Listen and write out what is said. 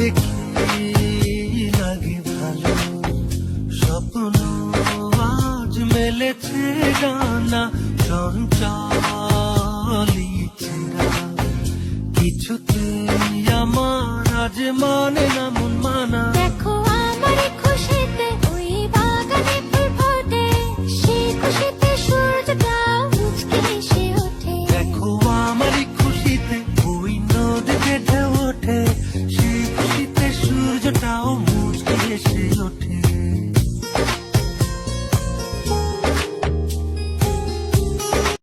দেখি লাগে ভালো। স্বপ্ন আজ মেলেছে ডানা সঞ্চালিছে কিছুতে আমার আজ মানে 是有点